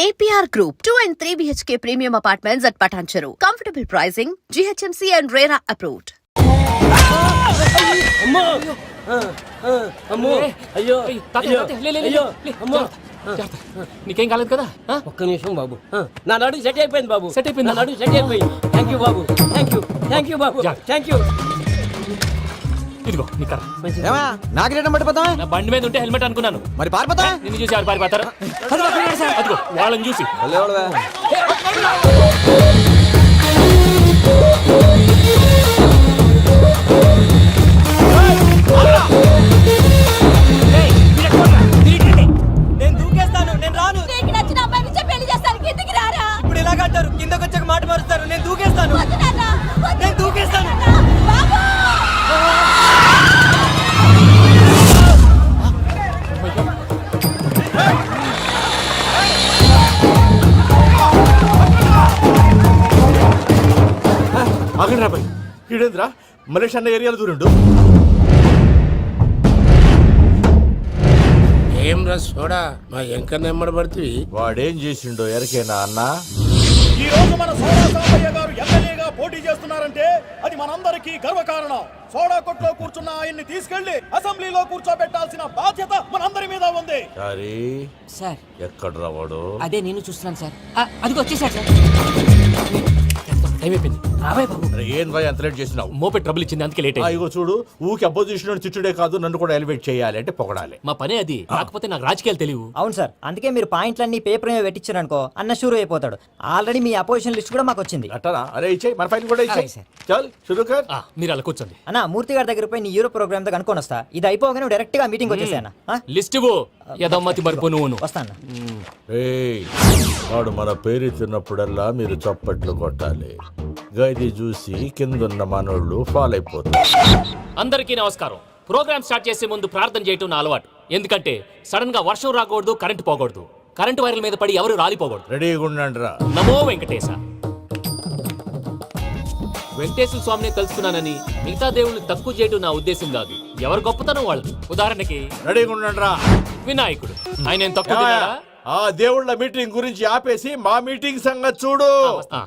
APR Group, 2 and 3 BHK premium apartments at Patancheru. Comfortable pricing, GHMC and RERA approved. అమ్మో అమ్మో అయ్యో అయ్యో అయ్యో అమ్మో. నీకేం కాలేదు కదా? ఒక్క నిమిషం బాబు నా నడు సెట్ అయిపోయింది బాబు సెట్ అయిపోయిందా? నా నడు సెట్ అయిపోయింది థ్యాంక్ యూ బాబు థ్యాంక్ యూ థ్యాంక్ యూ బాబు. థ్యాంక్ యూ ఇదిగో నీ కర్ర. ఏమా నాగరేటం పట్టిపోతావా నా బండి మీద ఉంటే హెల్మెట్ అనుకున్నాను. మరి పారిపోతా నిన్ను చూసి ఎవరు పారిపోతారు? అదిగో వాళ్ళని చూసి. నేను దూకేస్తాను నేను రాను. నీకు నచ్చిన అమ్మాయి నుంచే పెళ్ళి చేస్తాను. కిందికి రారా? ఇప్పుడు ఇలాగంటారు కిందకు వచ్చాక మాట మారుస్తారు. నేను దూకేస్తాను. నేను దూకేస్తాను. రాబాయ్ ఈడేంద్రా? మలేషియా అన్న ఏరియాలో దూరిండు. ఏం రా సోడా? మా ఎంకన్న ఎమ్మడబడుతుంది వాడేం చేసిండో ఎరకేనా అన్న? ఈ రోజు మన సోడా సాంబయ్య గారు ఎమ్మెల్యేగా పోటీ చేస్తున్నారంటే అది మనందరికీ గర్వకారణం. సోడా కొట్లో కూర్చున్న ఆయన్ని తీసుకెళ్ళి అసెంబ్లీలో కూర్చోబెట్టాల్సిన బాధ్యత మనందరి మీద ఉంది. సారీ. సార్. ఎక్కడ రావాడు అదే నేను చూస్తున్నాను సార్. అదిగో వచ్చేసాడు సార్. టైం అయిపోయింది. రాబాయ్ బాబు. అరే ఏం భయ అంత లేట్ చేసినావు మోపే ట్రబుల్ ఇచ్చింది అందుకే లేట్ ఆ, అయింది ఇగో చూడు ఊకి అపోజిషన్ తిట్టుడే కాదు నన్ను కూడా ఎలివేట్ చేయాలి అంటే పొగడాలి. మా పనే అది. కాకపోతే నాకు రాజకీయాలు తెలియవు. అవును సార్ అందుకే మీరు పాయింట్లన్నీ పేపర్ మీద పెట్టించారు అనుకో అన్న షూర్ అయిపోతాడు. ఆల్రెడీ మీ అపోజిషన్ లిస్ట్ కూడా మాకు వచ్చింది. అట్టనా అరే ఇచ్చేయి మన ఫైల్ కూడా ఇచ్చేయి. చల్ షురూ కర్ ఆ, మీరు అలా కూర్చోండి. అన్న మూర్తి గారి దగ్గర పోయి నీ యూరో ప్రోగ్రామ్తో కనుక్కొని వస్తా. ఇది అయిపోగానే డైరెక్ట్గా మీటింగ్ వచ్చేసాను లిస్ట్ ఇవ్వు. యదమ్మతి మరిపో నువ్వును. వస్తాను ఏయ్ వాడు మన పేరు తిన్నప్పుడల్లా మీరు చప్పట్లు కొట్టాలి. గది చూసి కిందున్న మనోళ్ళు ఫాల్ అయిపోతారు అందరికీ నమస్కారం. ప్రోగ్రామ్ స్టార్ట్ చేసే ముందు ప్రార్థన చేయటం నా అలవాటు. ఎందుకంటే సడన్గా వర్షం రాకూడదు కరెంటు పోకూడదు. కరెంటు వైర్ల మీద పడి ఎవరు రాలిపోకూడదు. రెడీగా ఉండండి రా. నమో వెంకటేశ. వెంకటేశ్వర స్వామిని కలుసుకున్నానని మిగతా దేవుళ్ళు తక్కువ చేయడం నా ఉద్దేశం కాదు. ఎవరు గొప్పతనం వాళ్ళది? ఉదాహరణకి రెడీగా ఉండండి రా. వినాయకుడు. ఆయన ఏం తక్కువ తిన్నాడా? ఆ దేవుళ్ళ మీటింగ్ గురించి ఆపేసి మా మీటింగ్ సంగతి చూడు. ఆ,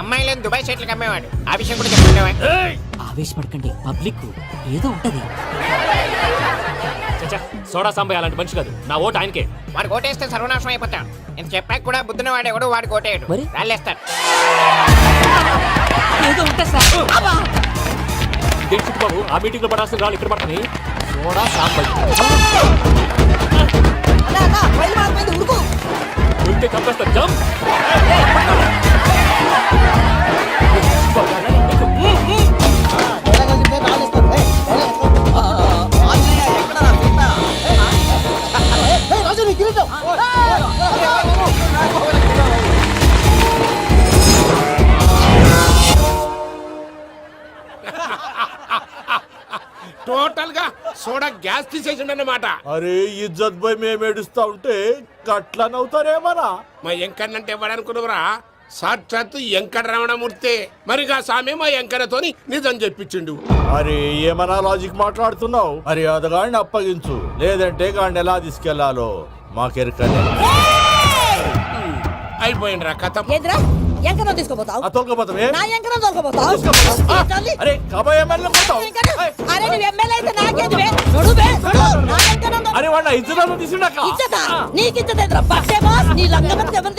అమ్మాయిలను దుబాయ్ సైట్లకు అమ్మేవాడు. ఆ విషయం కూడా చెప్పమంటావా ఆవేశపడకండి పబ్లిక్ ఏదో ఉంటది. చచ్చా సోడా సాంబయ్య అలాంటి మనిషి కాదు. నా ఓటు ఆయనకే. వాడు కోటేస్తే సర్వనాశనం అయిపోతాం. ఇంత చెప్పాక కూడా బుద్ధిన వాడు ఎవడు వాడు కోటేయడు మరి? రాళ్ళేస్తాడు. ఏదో ఉంటా సార్. ఇదేంటి చిట్టు బాబు? ఆ మీటింగ్లో పడాల్సిన రాళ్ళు ఇక్కడ పడతాయి సోడా సాంబయ్య. ఉరికే. చంపేస్తా జంప్! టోటల్గా సోడా గ్యాస్ తీసేసిండు అన్నమాట అరే ఇజ్జత్ పోయి మేము ఏడుస్తా ఉంటే గట్లా నవ్వుతారేమనా మా ఎంకన్నంటే ఎవడనుకున్నవరా? సాక్షాత్తు ఎంకట రమణమూర్తి మరిగా సామె మా ఎంకన్నతోని నిజం చెప్పించిండు. అరే ఏమన్నా లాజిక్ మాట్లాడుతున్నావు? అరే అదగాడిని అప్పగించు. లేదంటే గాడిని ఎలా తీసుకెళ్ళాలో? మాకెరకనే. అయిపోయిండ్రా కథ. తీసుకోపోతావు? ఆ తోలుకపోతావే నా తోలుకోపోతావు. అరే కాబోయే ఎమ్మెల్యే పోతావు. అరే నువ్వు ఎమ్మెల్యే అయితే. నా అరే వాడు ఇద్దరు తీసుడాక ఇచ్చదా నీకు బస్సే బాస్. నీ లంగమతి ఎవరు?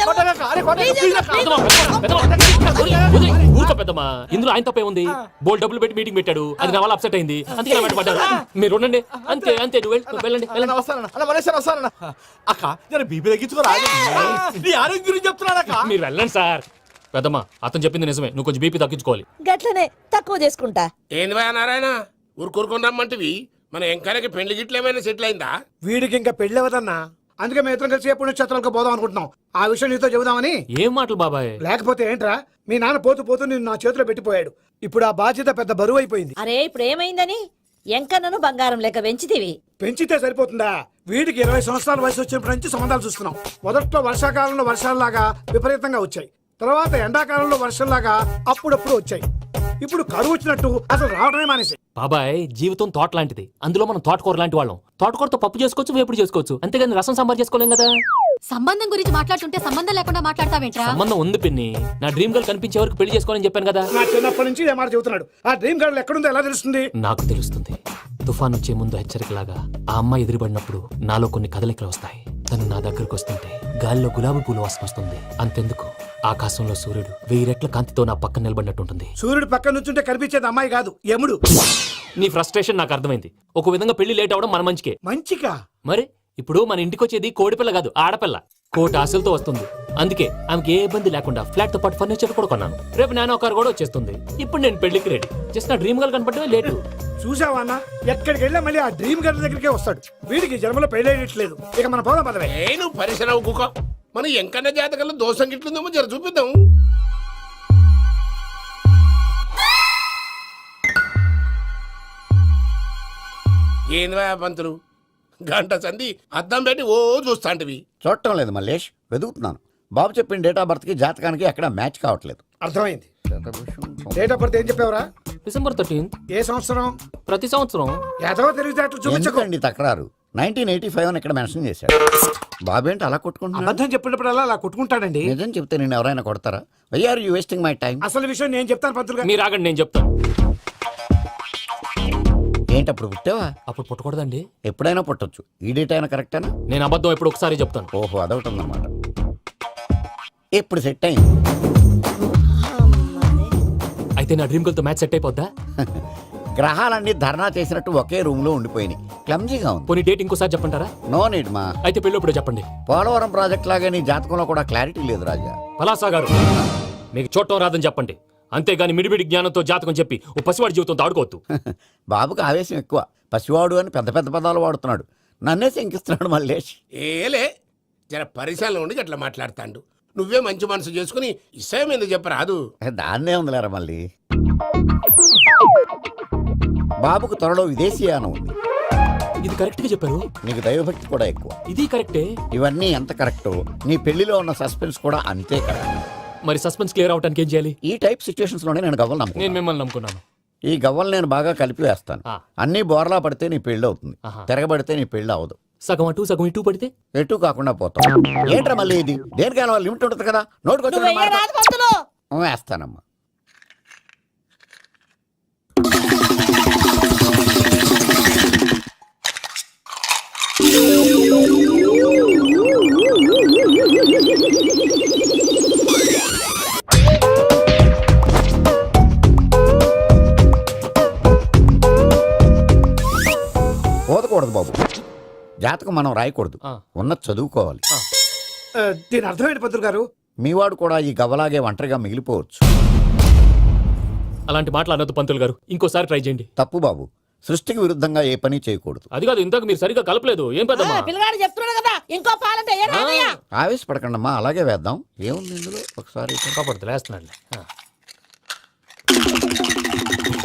పెద్దమ్మా, ఊరుకో ఇందులో ఆయన తప్పే ఉంది. బోల్ డబ్బులు పెట్టి మీటింగ్ పెట్టాడు. అది నా వల్ల అప్సెట్ అయింది. అందుకే నా వెంట పడ్డాడు. మీరు ఉండండి. అంతే అంతే. వెళ్ళండి వెళ్ళండి. వస్తానన్న అన్న మలేశ్వర వస్తానన్న. అక్క జర బీపీ తగ్గించుకోరా? నీ ఆరోగ్యం గురించి చెప్తున్నాను అక్క మీరు వెళ్ళండి సార్. పెద్దమ్మా అతను చెప్పింది నిజమే. నువ్వు కొంచెం బీపీ తగ్గించుకోవాలి. గట్లనే తక్కువ చేసుకుంటా. ఏంది భయ నారాయణ? ఊరుకూరుకొని రమ్మంటివి? మన ఎంకరకి పెళ్ళి గిట్ల ఏమైనా సెటిల్ అయిందా? వీడికి ఇంకా పెళ్ళి అవ్వదన్నా? అందుకే మేము ఇద్దరం కలిసి పుణ్యక్షేత్రాలకు పోదాం అనుకుంటున్నాం. ఆ విషయం నీతో చెబుదామని. ఏం మాటలు బాబాయ్? లేకపోతే ఏంట్రా? మీ నాన్న పోతూ పోతూ నిన్ను నా చేతిలో పెట్టిపోయాడు. ఇప్పుడు ఆ బాధ్యత పెద్ద బరువు అయిపోయింది. అరే ఇప్పుడు ఏమైందని? ఎంకన్నను బంగారం లెక్క పెంచితివి. పెంచితే సరిపోతుందా? వీడికి ఇరవై సంవత్సరాల వయసు వచ్చినప్పటి నుంచి సంబంధాలు చూస్తున్నాం. మొదట్లో వర్షాకాలంలో వర్షాలలాగా విపరీతంగా వచ్చాయి. తర్వాత ఎండాకాలంలో వర్షంలాగా అప్పుడప్పుడు వచ్చాయి. ఇప్పుడు కరువు వచ్చినట్టు అసలు రావడమే మానేసి బాబాయ్ జీవితం తోట లాంటిది. అందులో మనం తోటకూర లాంటి వాళ్ళం. తోటకూరతో పప్పు చేసుకోవచ్చు వేపుడు చేసుకోవచ్చు. అంతేగాని రసం సాంబార్ చేసుకోలేం కదా? సంబంధం గురించి మాట్లాడుతుంటే సంబంధం లేకుండా మాట్లాడతావేంట్రా? సంబంధం ఉంది పిన్ని. నా డ్రీమ్ గర్ల్ కనిపించే వరకు పెళ్ళి చేసుకోవాలని చెప్పాను కదా? నా చిన్నప్పటి నుంచి ఏ మాట చెబుతున్నాడు. ఆ డ్రీమ్ గర్ల్ ఎక్కడుందో ఎలా తెలుస్తుంది? నాకు తెలుస్తుంది. తుఫాన్ వచ్చే ముందు హెచ్చరికలాగా ఆ అమ్మాయి ఎదురుపడినప్పుడు నాలో కొన్ని కదలికలు వస్తాయి. తను నా దగ్గరకు వస్తుంటే గాలిలో గులాబీ పూలు వాసన వస్తుంది. అంతెందుకు? ఆకాశంలో సూర్యుడు వెయ్యి రెట్ల కాంతితో నా పక్కన నిలబడినట్టు ఉంటుంది సూర్యుడు పక్కన నుంచుంటే కనిపించేది అమ్మాయి కాదు యముడు. నీ ఫ్రస్ట్రేషన్ నాకు అర్థమైంది. ఒక విధంగా పెళ్ళి లేట్ అవడం మన మంచికే. మంచిగా మరి? ఇప్పుడు మన ఇంటికి వచ్చేది కోడిపిల్ల కాదు ఆడపిల్ల. కోటి ఆశలతో వస్తుంది. అందుకే ఆమెకి ఏ ఇబ్బంది లేకుండా ఫ్లాట్తో పాటు ఫర్నిచర్ కూడా కొన్నాను. రేపు నానో కారు కూడా వచ్చేస్తుంది. ఇప్పుడు నేను పెళ్ళికి రెడీ జస్ట్ నా డ్రీమ్ గల్ కనపడమే లేటు. చూసావా అన్న? ఎక్కడికి వెళ్ళా మళ్ళీ ఆ డ్రీమ్ గర్ల్ దగ్గరికే వస్తాడు. వీడికి జన్మలో పెళ్ళేయట్లేదు ఇక మన పోదాం పదవే. నువ్వు పరిశ్రమ కుక మన ఎంకన్న జాతకంలో దోషం గిట్లుందేమో జర చూపిద్దాం. ఏంది పంతులు గంట సంధి అద్దం పెట్టి ఓ చూస్తాంటివి. చూడటం లేదు మల్లేష్ వెతుకుతున్నాను బాబు చెప్పిన డేట్ ఆఫ్ బర్త్కి జాతకానికి ఎక్కడ మ్యాచ్ కావట్లేదు. అర్థమైంది. డేట్ ఆఫ్ బర్త్ ఏం చెప్పావురా? డిసెంబర్ థర్టీన్త్ ఏ సంవత్సరం? ప్రతి సంవత్సరం. ఎదవ తెలివితేటలు చూపించకు. ఎందుకండి తక్రారు? నైన్టీన్ ఎయిటీ ఫైవ్ అని ఇక్కడ మెన్షన్ చేశాడు. బాబు ఏంటి అలా కొట్టుకుంటున్నాడు? అబద్ధం చెప్పినప్పుడల్లా అలా కొట్టుకుంటాడండి. నిజం చెప్తే నేను ఎవరైనా కొడతారా? Why are you wasting my time అసలు విషయం నేను చెప్తాను పంతులు గారు. మీరు ఆగండి నేను చెప్తాను. ఏంటి అప్పుడు పుట్టావా? అప్పుడు పుట్టకూడదండి. ఎప్పుడైనా పుట్టొచ్చు. ఈ డేట్ అయినా కరెక్టేనా నేను అబద్ధం ఎప్పుడు ఒకసారి చెప్తాను. ఓహో అదొకటి ఉందన్నమాట. ఇప్పుడు సెట్ అయింది? అయితే నా డ్రీమ్ గల్తో మ్యాచ్ సెట్ అయిపోద్దా? గ్రహాలన్నీ ధర్నా చేసినట్టు ఒకే రూమ్లో ఉండిపోయినాయి. క్లమ్జీగా ఉంది. పోనీ డేట్ ఇంకోసారి చెప్పంటారా? నో నీడ్ మా. అయితే పెళ్ళి ఇప్పుడు చెప్పండి. పోలవరం ప్రాజెక్ట్ లాగే నీ జాతకంలో కూడా క్లారిటీ లేదు రాజా. పలాసా గారు మీకు చూడటం రాదని చెప్పండి. అంతేగాని మిడిమిడి జ్ఞానంతో జాతకం చెప్పి ఓ పసివాడి జీవితంతో ఆడుకోవద్దు. బాబుకి ఆవేశం ఎక్కువ. పసివాడు అని పెద్ద పెద్ద పదాలు వాడుతున్నాడు. నన్నే శంకిస్తున్నాడు మల్లేష్. ఏలే జర పరిశ్రమలో ఉండి అట్లా మాట్లాడతాండు. నువ్వే మంచి మనసు చేసుకుని ఇష్టం ఎందుకు చెప్పరాదు? దాన్నే ఉందిలేరా మళ్ళీ. బాబుకు త్వరలో విదేశీయానం ఉంది. ఇది కరెక్ట్గా చెప్పారు. నీకు దైవభక్తి కూడా ఎక్కువ. ఇది కరెక్టే. ఇవన్నీ ఎంత కరెక్టో నీ పెళ్ళిలో ఉన్న సస్పెన్స్ కూడా అంతే కరెక్ట్. మరి సస్పెన్స్ క్లియర్ అవడానికి ఏం చేయాలి? ఈ టైప్ సిచ్యువేషన్స్లోనే నేను గవ్వలు నేను నమ్ముకున్నాను మిమ్మల్ని నమ్ముకున్నాను. ఈ గవ్వలు నేను బాగా కలిపి వేస్తాను. ఆ. అన్ని బోర్లా పడితే నీ పెళ్ళి అవుతుంది. ఆహా. తిరగబడితే నీ పెళ్ళి అవదు సగం అటు సగం ఇటు పడితే? ఎటు కాకుండా పోతాం. ఏంట్రా మళ్ళీ ఇది? దేనికైనా లిమిట్ ఉంటుంది కదా? నువ్వు నోటుకొచ్చి పంతులు వేస్తానమ్మా. పోదకూడదు బాబు. జాతకం మనం రాయకూడదు. ఆ. ఉన్నది చదువుకోవాలి. దీని అర్థమైంది పంతులు గారు? మీవాడు కూడా ఈ గవ్వలాగే ఒంటరిగా మిగిలిపోవచ్చు. అలాంటి మాటలు అనొద్దు పంతులు గారు. ఇంకోసారి ట్రై చేయండి. తప్పు బాబు. సృష్టికి విరుద్ధంగా ఏ పని చేయకూడదు. అది కాదు ఇంతకు మీరు సరిగ్గా కలపలేదు. ఏం పిల్లగాడు చెప్తున్నాడు కదా. ఇంకో పాలంటే ఏ రాదయ్యా? ఆవేశపడకండమ్మా అలాగే వేద్దాం. ఏముంది ఇందులో? ఒకసారి కాపాడుతు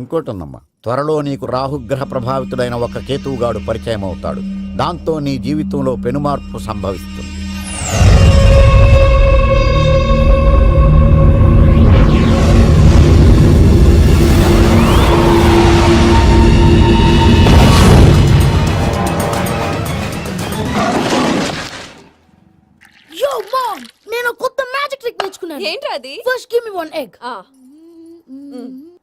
ఇంకోటి ఉందమ్మా త్వరలో నీకు రాహుగ్రహ ప్రభావితుడైన ఒక కేతువుగాడు పరిచయం అవుతాడు దాంతో నీ జీవితంలో పెనుమార్పు సంభవిస్తుంది. యో మామ్ నేను కొత్త మ్యాజిక్ ట్రిక్ నేర్చుకున్నాను. ఏంట్రా అది? First give me one egg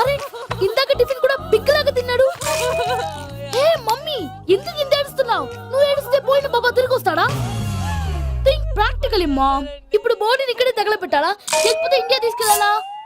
అరే ఇందాక టిఫిన్ కూడా పిక్కలాగా తిన్నాడు. ఏ మమ్మీ ఎందుకు ఇంత ఏడుస్తున్నావు? నువ్వు ఏడిస్తే పోయిన బాబా తిరిగి వస్తాడా? థింక్ ప్రాక్టికలీ మామ్ ఇప్పుడు బాడీని ఇక్కడే తగలబెట్టాలా? లేకపోతే ఇండియా తీసుకెళ్ళాలా?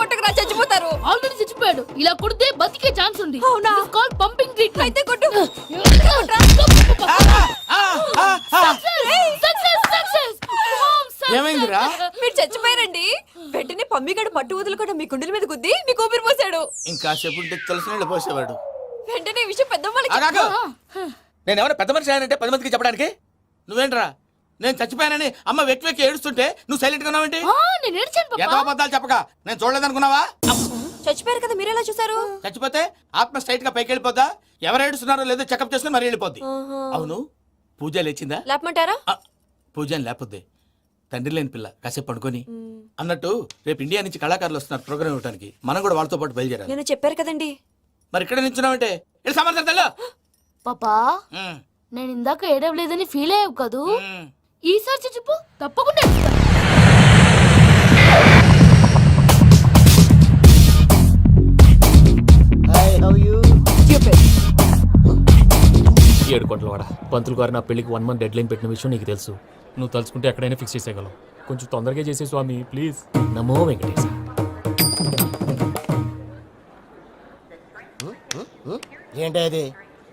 కొట్టకురా చచ్చిపోతారు. ఆల్రెడీ చచ్చిపోయాడు. ఇలా కొడితే బతికే ఛాన్స్ ఉంది. అవునా? కాల్ పంపింగ్ ట్రీట్మెంట్ అయితే కొట్టు. ఏమైందిరా? మీరు చచ్చిపోయారండి. వెంటనే పమ్మిగాడు పట్టు వదులుకుండా మీ గుండెల మీద గుద్ది మీకు ఊపిరి పోసాడు. ఇంకా సేపు తెలిసిన పోసేవాడు. వెంటనే విషయం పెద్ద ఆగాగు. నేను ఎవరైనా పెద్ద మనిషి అయ్యానంటే పది మందికి చెప్పడానికి? నువ్వేంట్రా? నేను చచ్చిపోయానని అమ్మ వెక్కి వెక్కి ఏడుస్తుంటే నువ్వు సైలెంట్గా ఉన్నావేంటి? నేను ఏడ్చాను ఎంత పాపా అబద్ధాలు చెప్పక నేను చూడలేదనుకున్నావా? చచ్చిపోయారు కదా మీరెలా చూసారు చచ్చిపోతే ఆత్మ స్ట్రైట్గా పైకి వెళ్ళిపోద్దా? ఎవరు ఏడుస్తున్నారో లేదో చెకప్ చేసుకుని మరి వెళ్ళిపోద్ది. అవును పూజ లేచిందా? లేపమంటారా? ఆ, పూజ అని లేకపోద్ది తండ్రి లేని పిల్ల కాసేపు పడుకొని. అన్నట్టు రేపు ఇండియా నుంచి కళాకారులు వస్తున్నారు ప్రోగ్రామ్ ఇవ్వడానికి మనం కూడా వాళ్ళతో పాటు బయలుదేరాలి. నేను చెప్పారు కదండి. మరి ఇక్కడ నిల్చున్నావంటే? వెళ్ళి సమాధానం పాపా నేను ఇందాక ఏడవలేదని ఫీల్ అయ్యావు కదూ? ఈసారి చచ్చిపో తప్పకుండా. ఏడు కోట్ల వాడ. పంతులు గారు నా పెళ్ళికి వన్ మంత్ డెడ్ లైన్ పెట్టిన విషయం నీకు తెలుసు. నువ్వు తలుచుకుంటే ఎక్కడైనా ఫిక్స్ చేసేయగలవు. కొంచెం తొందరగా చేసే స్వామి ప్లీజ్ నమో వెంకటేశ. ఏంటి అది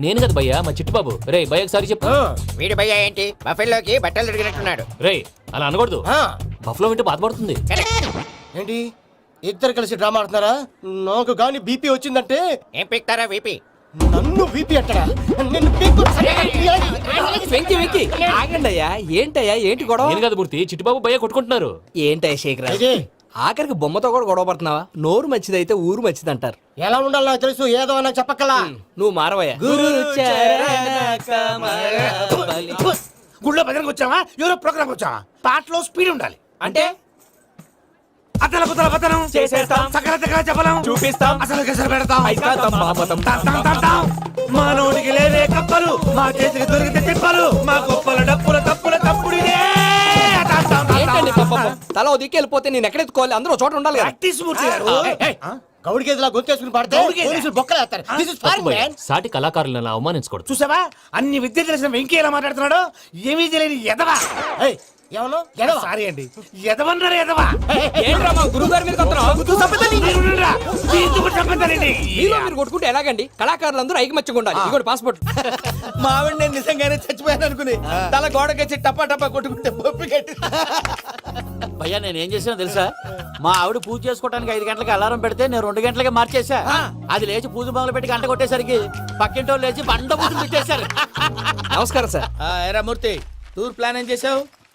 నేను కదా భయ్యా మా చిట్టుబాబు. రే భయ్య ఒకసారి చెప్పు. వీడి భయ్య ఏంటి? బఫెల్లోకి బట్టలు తిరిగినట్టున్నాడు రే అలా అనకూడదు. ఆ, బఫ్లో వింటే బాధపడుతుంది ఏంటి? ఇద్దరు కలిసి డ్రామా ఆడుతున్నారా? నాకు గాని బీపీ వచ్చిందంటే ఏం పిక్తారా వీపీ నన్ను బీపీ అంటారా నిన్ను పీక్కు- వెంకి వెంకి ఆగండి అయ్యా ఏంటయ్యా ఏంటి గొడవ? నేను కదా మూర్తి చిట్టుబాబు భయ్య కొట్టుకుంటున్నారు. ఏంటయ్యా శేఖర్? ఆఖరికి బొమ్మతో కూడా గొడవ పడుతున్నావా? నోరు మంచిదైతే ఊరు మంచిది అంటారు ఎలా ఉండాలో నాకు తెలుసు ఏదో నాకు చెప్పక్కలా. నువ్వు మారవయ్యా. గుళ్ళో భజనకు వచ్చావా? ఎవరో ప్రోగ్రామ్ వచ్చావా? పాటలో స్పీడ్ ఉండాలి. అంటే? అతల కుతల పతనం. చేసేస్తాం. సకల దగ్గర చెప్పలేం చూపిస్తాం. అసలు గసలు పెడతాం. అయితాం, బాపతం. తాం, తాం, తాం, తాం. మా నోటికి లేవే కప్పలు. మా చేతికి దొరికితే తిప్పలు. మా గొప్పల డప్పుల తప్పుల తప్పుడు తల దిక్కు వెళ్ళిపోతే నేను ఎక్కడ ఎత్తుకోవాలి అందరూ చోట ఉండాలి కదా. ప్రాక్టీస్ మూర్తి గారు. గౌడి గేదెలా గొంతేసుకుని పాడితే పోలీసులు బొక్కలు వేస్తారు. దిస్ ఇస్ ఫారిన్ మ్యాన్ సాటి కళాకారులను అలా అవమానించకూడదు. చూసావా? అన్ని విద్య తెలిసిన వెంకీ ఎలా మాట్లాడుతున్నాడు? ఏమీ తెలియని ఎదవా ఏయ్ ఎవరు? ఎడవ? సారీ అండి. ఎదవన్నారు ఎదవా? ఏంట్రా మా గురువు గారి మీద ఎందుకు చంపుతారండి మీరు కొట్టుకుంటే ఎలాగండి? కళాకారులందరూ ఐకమత్యంగా ఉండాలి. ఇదిగోండి పాస్పోర్ట్ మా ఆవిడ నేను నిజంగానే చచ్చిపోయాను అనుకుని తల గోడకొచ్చి టపా టపా కొట్టుకుంటే పప్పు కట్టి భయ్యా నేను ఏం చేసానో తెలుసా? మా ఆవిడ పూజ చేసుకోవడానికి ఐదు గంటలకి అలారం పెడితే నేను రెండు గంటలకి మార్చేసా అది లేచి పూజ మొదలు పెట్టి గంట కొట్టేసరికి పక్కింటి వాళ్ళు లేచి బండ పూజ పెట్టేశారు నమస్కారం సార్. ఎరా మూర్తి టూర్ ప్లాన్ ఏం చేసావు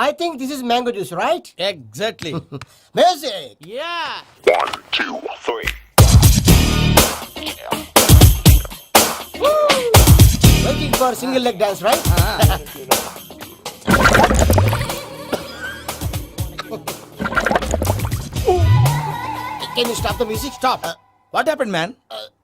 I think this is mango juice, right? Exactly. Music! Yeah. One, two, three. Waiting for single leg dance, right? Can you stop the music? Stop. Uh, what happened, man? Uh,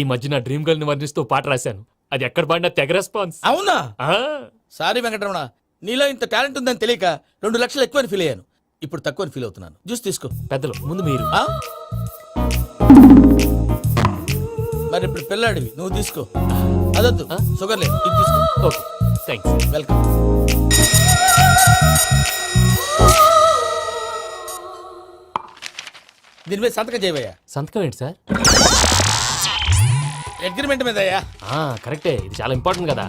ఈ మధ్య నా dream గర్ల్ని వర్ణిస్తూ పాట రాశాను. అది ఎక్కడ పాడినా తెగ రెస్పాన్స్. అవునా? సారీ వెంకటరమణ నీలో ఇంత టాలెంట్ ఉందని తెలియక రెండు లక్షలు ఎక్కువని ఫీల్ అయ్యాను. ఇప్పుడు తక్కువని ఫీల్ అవుతున్నాను. జ్యూస్ తీసుకో. పెద్దలు ముందు మీరు? మరి ఇప్పుడు పిల్లాడివి నువ్వు తీసుకో. అదొద్దు షుగర్ లేదు ఇది తీసుకో. Okay thanks welcome. దీని మీద సంతకం చేయవయ్యా? సంతకం ఏంటి సార్? అగ్రిమెంట్ మీద అయ్యా ఆ, కరెక్టే. ఇది చాలా ఇంపార్టెంట్ కదా.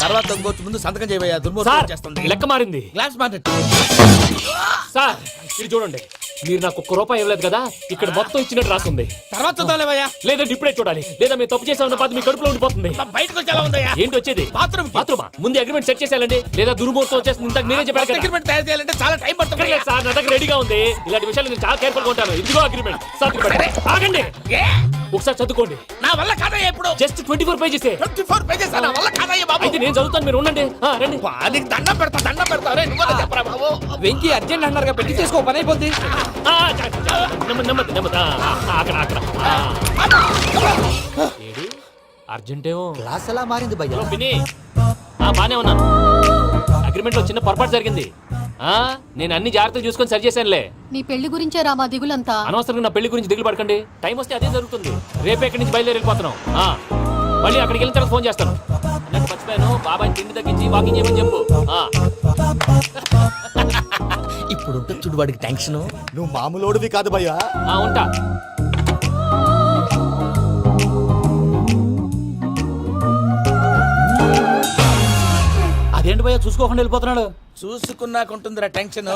తర్వాత ఇంకొచ్చి ముందు సంతకం చేయబోయా దుర్మోహం సార్ వచ్చేస్తుంది లెక్క మారింది. గ్లాస్ మార్కెట్ సార్ ఇది చూడండి. మీరు నాకు ఒక్క రూపాయి ఇవ్వలేదు కదా? ఇక్కడ మొత్తం ఇచ్చినట్టు రాస్తుంది. తర్వాత చూద్దాంలేవయ్యా. లేదంటే ఇప్పుడే చూడాలి. లేదా మీరు తప్పు చేసామన్న బాధ మీ కడుపులో ఉండిపోతుంది. బయటకు వచ్చేలా ఉందయ్యా. ఏంటి వచ్చేది? బాత్రూమ్ బాత్రూమా ముందు అగ్రిమెంట్ సెట్ చేసేయాలండి. లేదా దుర్మూర్తం వచ్చేస్తుంది. ఇంతకు మీరే చెప్పారు అగ్రిమెంట్ తయారు చేయాలంటే చాలా టైం పడుతుంది సార్ నా దగ్గర రెడీగా ఉంది. ఇలాంటి విషయాలు నేను చాలా కేర్ఫుల్గా ఉంటాను. ఇదిగో అగ్రిమెంట్ ఆగండి. ఏ? ఒకసారి చదువుకోండి. నా వల్ల కాదయ్యా ఇప్పుడు. Just twenty four pages twenty four pages నా వల్ల కాదయ్యా బాబు. అయితే నేను చదువుతాను మీరు ఉండండి. రండి. దండం పెడతా దండం పెడతా. వెంకీ అర్జెంట్ అన్నారు పెళ్ళి చేసుకో పని అయిపోద్ది. నెమ్మది నెమ్మది నెమ్మది అక్కడ అక్కడ. అర్జెంటేమో. క్లాస్ ఎలా మారింది భయ్యా? ఆ, బానే ఉన్నాను అగ్రిమెంట్లో చిన్న పొరపాటు జరిగింది. ఆ నేను అన్ని జాగ్రత్తలు చూసుకొని సరి చేశానులే. నీ పెళ్ళి గురించే రా మా దిగులంతా. అనవసరంగా నా పెళ్ళి గురించి దిగులు పడకండి. టైం వస్తే అదే జరుగుతుంది. రేపే ఇక్కడి నుంచి బయలుదేరి వెళ్ళిపోతున్నాం. ఆ, మళ్ళీ అక్కడికి వెళ్ళిన తర్వాత ఫోన్ చేస్తాను. అన్నట్టు మర్చిపోయాను. బాబాయ్ తిండి తగ్గించి వాకింగ్ చేయమని చెప్పు. ఆ, ఇప్పుడు ఉంటుంది చూడు వాడికి టెన్షన్ నువ్వు మామూలోడివి కాదు భయ్యా. ఆ, ఉంటా. అదేంటి భయ్యా చూసుకోకుండా వెళ్ళిపోతున్నాడు? చూసుకున్నాక ఉంటుందిరా టెన్షన్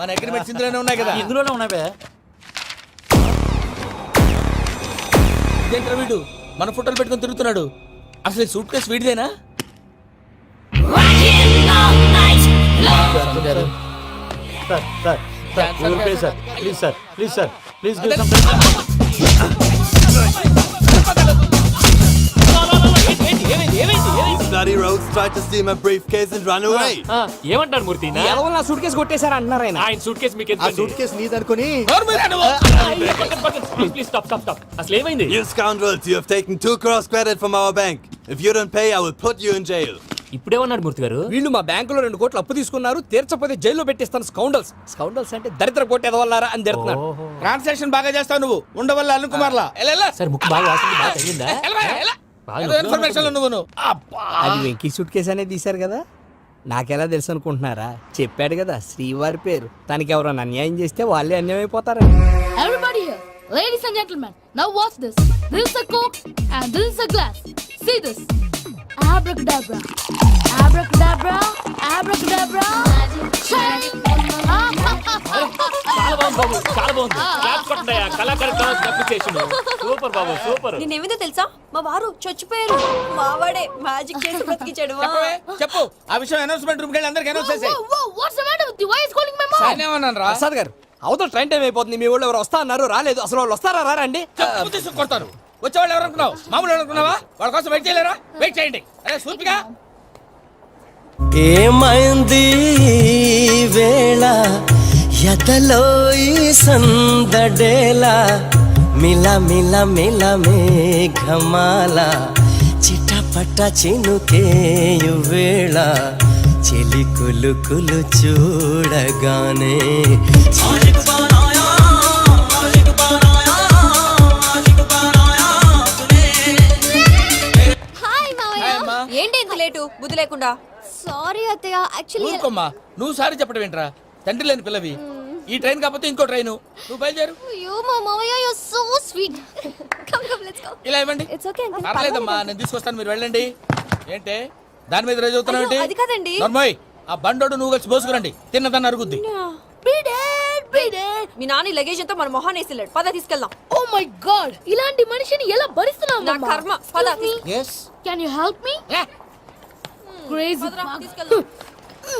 మన అగ్రిమెంట్స్ ఇందులోనే ఉన్నాయి కదా. ఇందులోనే ఉన్నాయి బే ఇదేంట్రా వీడు? మన ఫోటోలు పెట్టుకొని తిరుగుతున్నాడు. అసలు suitcase వీడిదేనా? Please sir please sir please sir please ఏంటి, ఏమైంది ఏమైంది ఏమైంది? Bloody rogues tried to steal my briefcase and run away. ఏమంటారు మూర్తి నా- నా సూట్ కేసు కొట్టేశారు అంటున్నారు ఆయన. ఆయన సూట్ కేసు మీకు ఆ suitcase నీదనుకుని please please stop stop stop అసలు ఏమైంది? You scoundrels, you have taken two cross credit from our bank. If you don't pay, I will put you in jail. ఇప్పుడేమన్నాడు మూర్తి గారు? వీళ్ళు మా బ్యాంకులో రెండు కోట్లు అప్పు తీసుకున్నారు తీర్చకపోతే జైల్లో పెట్టిస్తాను స్కౌండల్స్ స్కౌండల్స్ అంటే దరిద్ర కొట్టేది వాళ్ళారా అని తిడుతున్నాడు ట్రాన్సాక్షన్ బాగా చేస్తావు నువ్వు. ఉండవల్ల అల్లు కుమార్లా. సార్ ముక్కు బాగా వాసింది బాగా తగ్గిందా ఇన్ఫర్మేషన్. నువ్వు అది వెంకీ సూట్ కేసు అనేది తీశారు కదా నాకెలా తెలుసు అనుకుంటున్నారా చెప్పాడు కదా శ్రీవారి పేరు తనకి ఎవరైనా అన్యాయం చేస్తే వాళ్ళే అన్యాయం అయిపోతారు Everybody here, ladies and gentlemen, now watch this. This is a coke and this is a glass. See this. Abracadabra. Abracadabra. Abracadabra. Shine. చాలా బాగుంది బాబు చాలా బాగుంది. క్లాప్ కొట్టండి కళాకారు అప్లికేషన్ సూపర్ బాబు సూపర్. నేనేమిందో తెలుసా? మా వారు చచ్చిపోయారు. మావాడే మ్యాజిక్ చేసి బ్రతికించాడు చెప్పు. ఆ విషయం అనౌన్స్మెంట్ రూమ్కి వెళ్ళి అందరికి అనౌన్స్ చేసేయ్? ఏమన్నాను రా. ప్రసాద్ గారు అవతల ట్రైన్ టైం అయిపోతుంది. మీ వాళ్ళు ఎవరు వస్తా అన్నారు రాలేదు. అసలు వాళ్ళు వస్తారా? రారా అండి చెప్పు తీసుకు కొడతారు. వచ్చేవాళ్ళు ఎవరు అనుకున్నావు? మామూలు అనుకున్నావా? వాళ్ళ కోసం వెయిట్ చేయలేరా? వెయిట్ చేయండి. అదే సూపిగా ఏమైంది వేళ? ఎదలో ఈ సందడేలా మిల మిల మిల మేఘమాల. చిటపట చినుకేయు వేళ. చెలి కులు కులు చూడగానే. లేకుండా. సారీ అత్తయ్య. యాక్చువల్లీ ఊరుకోమ్మా. నువ్వు సారి చెప్పడం ఏంట్రా? తండ్రి లేని పిల్లవి. ఈ ట్రైన్ కాకపోతే ఇంకో ట్రైన్. నువ్వు బయలుదేరు. అయ్యో మా మావయ్య you so sweet come come let's go ఇలా ఇవ్వండి. ఇట్స్ ఓకే అంకుల్ పర్లేదమ్మా నేను తీసుకొస్తాను మీరు వెళ్ళండి. ఏంటే? దాని మీద రోజు అవుతున్నావు అయ్యో, అది కాదండి. నర్మోయ్ ఆ బండోడు నువ్వు కలిసి పోసుకురండి తిన్నదాన్ని అరుగుద్ది. మీ నాన్న లగేజ్ అంతా మన మొహాన్ని వేసిల్లాడు. పద తీసుకెళ్దాం. Oh my god. ఇలాంటి మనిషిని ఎలా భరిస్తున్నావు నా? కర్మ. పద. Yes Can you help me?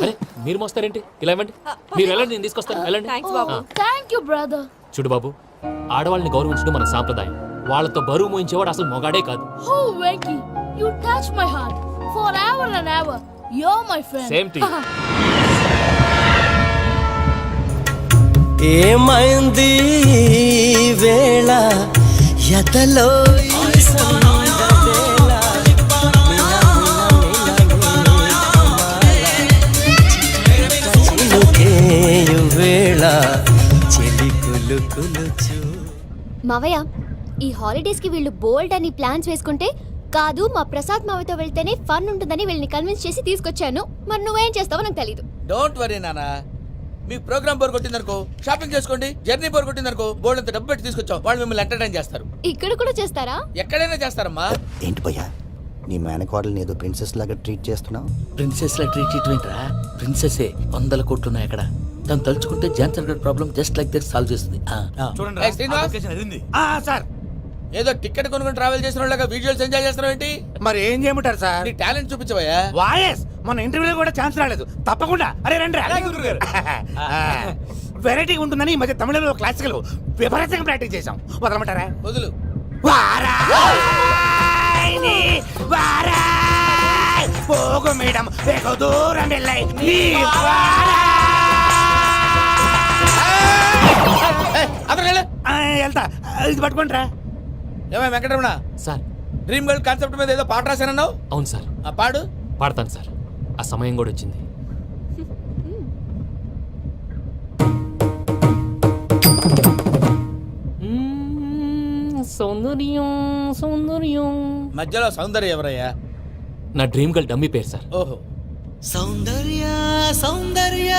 అరే మీరు మోస్తారేంటి? ఇలా ఇవ్వండి. మీరు వెళ్ళండి నేను తీసుకొస్తాను. వెళ్ళండి. Thank you, brother. చూడు బాబు ఆడవాళ్ళని గౌరవించడం మన సాంప్రదాయం. వాళ్ళతో బరువు మోయించేవాడు అసలు మొగాడే కాదు. Oh, Venky, you touch my heart. Forever and ever. You're my friend. Same to you. ఏమైంది ఈ వేళ? ఎదలో ఈ మావయ్య ఈ హాలిడేస్కి వీళ్ళు బోల్డ్ అని ప్లాన్స్ వేసుకుంటే కాదు మా ప్రసాద్ మావయ్యతో వెళ్తేనే ఫన్ ఉంటుందని వీళ్ళని కన్విన్స్ చేసి తీసుకొచ్చాను. మరి నువ్వేం చేస్తావో నాకు తెలీదు. డోంట్ వరీ నానా. మీకు ప్రోగ్రామ్ బోర్ కొట్టిందనుకో షాపింగ్ చేసుకోండి జర్నీ బోర్ కొట్టిందనుకో బోర్డు అంత డబ్బు పెట్టి తీసుకొచ్చాం. వాళ్ళు మిమ్మల్ని ఎంటర్టైన్ చేస్తారు. ఇక్కడ కూడా చేస్తారా? ఎక్కడైనా చేస్తారమ్మా. ఏంటి భయ్యా? నీ మేనకోడల్ని ఏదో ప్రిన్సెస్ లాగా ట్రీట్ చేస్తున్నావు? ప్రిన్సెస్ లా ట్రీట్ చేయటమేంట్రా ప్రిన్సెస్ వందల కోట్లు ఉన్నాయి అక్కడ. తను తలుచుకుంటే Johnson God problem just like that solve చేస్తుంది. సార్. ఏదో టికెట్ కొనుక్కొని ట్రావెల్ చేసిన వాళ్ళగా విజువల్స్ ఎంజాయ్ చేస్తున్నావు ఏంటి? మరి ఏం చేయమంటారు సార్? నీ టాలెంట్ చూపించవయ్యా? వాయస్ మన ఇంటర్వ్యూలో కూడా ఛాన్స్ రాలేదు. తప్పకుండా. అరే రండి వెరైటీ ఉంటుందని ఈ మధ్య తమిళంలో క్లాసికల్ విపరీతంగా ప్రాక్టీస్ చేసాం వదలమంటారా? వదులు. వారాయని వారాయ్. పోగు మేడం దూరం వెళ్ళాయి. నీ వెళ్తా. ఇది పట్టుకుంటారా ఏమై Venkataramana? Sir. Dream girl concept మీద ఏదో పాట రాశానన్నావు? అవును సార్. ఆ పాడు? పాడతాను సార్. ఆ సమయం కూడా వచ్చింది. సౌందర్యం సౌందర్యం. మధ్యలో సౌందర్య ఎవరయ్యా? నా డ్రీమ్ గర్ల్ డమ్మీ పేరు సార్. ఓహో. సౌందర్య సౌందర్య.